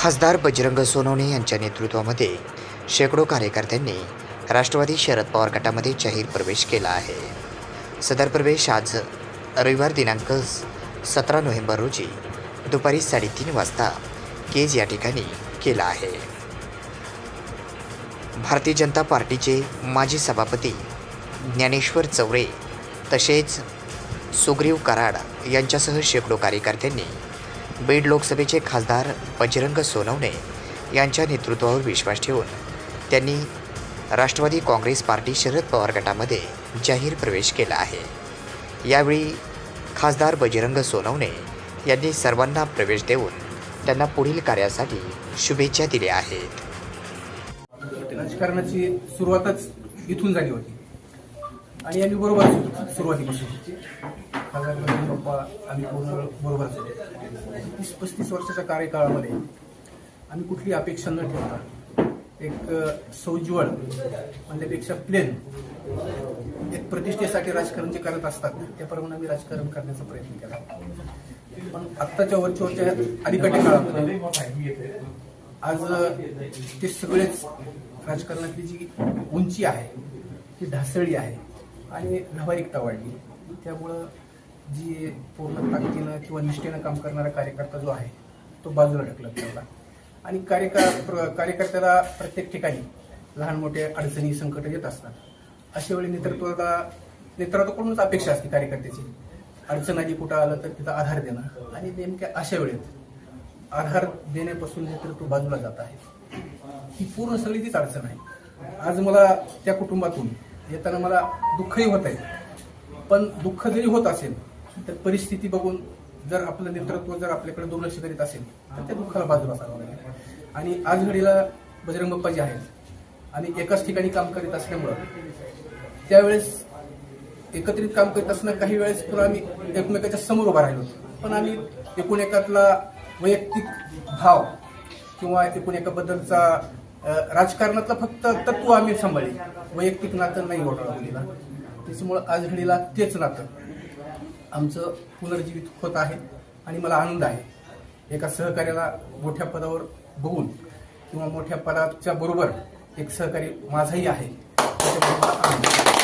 खासदार बजरंग सोनवणे यांच्या नेतृत्वामध्ये शेकडो कार्यकर्त्यांनी राष्ट्रवादी शरद पवार गटामध्ये जाहीर प्रवेश केला आहे. सदर प्रवेश आज रविवार दिनांक सतरा नोव्हेंबर रोजी दुपारी साडेतीन वाजता केज या ठिकाणी केला आहे. भारतीय जनता पार्टीचे माजी सभापती ज्ञानेश्वर चौरे तसेच सुग्रीव कराड यांच्यासह शेकडो कार्यकर्त्यांनी बीड लोकसभेचे खासदार बजरंग सोनवणे यांच्या नेतृत्वावर विश्वास ठेवून त्यांनी राष्ट्रवादी काँग्रेस पार्टी शरद पवार गटामध्ये जाहीर प्रवेश केला आहे. यावेळी खासदार बजरंग सोनवणे यांनी सर्वांना प्रवेश देऊन त्यांना पुढील कार्यासाठी शुभेच्छा दिल्या आहेत. राजकारणाची सुरुवातच इथून झाली होती. आणि आम्ही बरोबर सुरुवातीपासून. खासदार गणपती बाप्पा आम्ही पूर्ण बरोबर झाले तीस पस्तीस वर्षाच्या कार्यकाळामध्ये आम्ही कुठली अपेक्षा न ठेवता एक सौज्वळ म्हणण्यापेक्षा प्लेन एक प्रतिष्ठेसाठी राजकारण जे करत असतात त्याप्रमाणे आम्ही राजकारण करण्याचा प्रयत्न केला. पण आत्ताच्या वरच्या अलीकडच्या काळामध्ये आज ते सगळेच राजकारणातली जी उंची आहे ती ढासळी आहे आणि व्यावहारिकता वाढली. त्यामुळं जी पूर्ण ताकदीनं किंवा निष्ठेनं काम करणारा कार्यकर्ता जो आहे तो बाजूला ढकलत त्याला आणि कार्यकर प्र- कार्यकर्त्याला प्रत्येक ठिकाणी लहान मोठे अडचणी संकट येत असतात. अशा वेळी नेतृत्वाला नेतृत्वाकडूनच अपेक्षा असते कार्यकर्त्याची. अडचण आधी कुठं आलं तर तिथं आधार देणं. आणि नेमक्या अशा वेळेत आधार देण्यापासून नेतृत्व बाजूला जात आहे. ही पूर्ण सगळी तीच अडचण आहे. आज मला त्या कुटुंबातून येताना मला दुःखही होत आहे. पण दुःख जरी होत असेल तर परिस्थिती बघून जर आपलं नेतृत्व जर आपल्याकडे दुर्लक्ष करीत असेल तर त्या दुःखाला बाजूला असावं लागेल. आणि आज घडीला बजरंग बाप्पा जे आहेत आणि एकाच ठिकाणी काम करीत असल्यामुळं त्यावेळेस एकत्रित काम करीत असताना काही वेळेस पुन्हा आम्ही एकमेकाच्या समोर उभा राहिलो पण आम्ही एकूण एकातला वैयक्तिक भाव किंवा एकूण एकाबद्दलचा राजकारणातलं फक्त तत्व आम्ही सांभाळली. वैयक्तिक नातं नाही ओढवलं मुलीला त्याच्यामुळं आज घडीला तेच नातं. आमचं पुनर्जीवित होत आहे आणि मला आनंद आहे. एका सहकार्याला मोठ्या पदावर बघून किंवा मोठ्या पदाच्या बरोबर एक सहकारी माझाही आहे त्याच्याबरोबर आनंद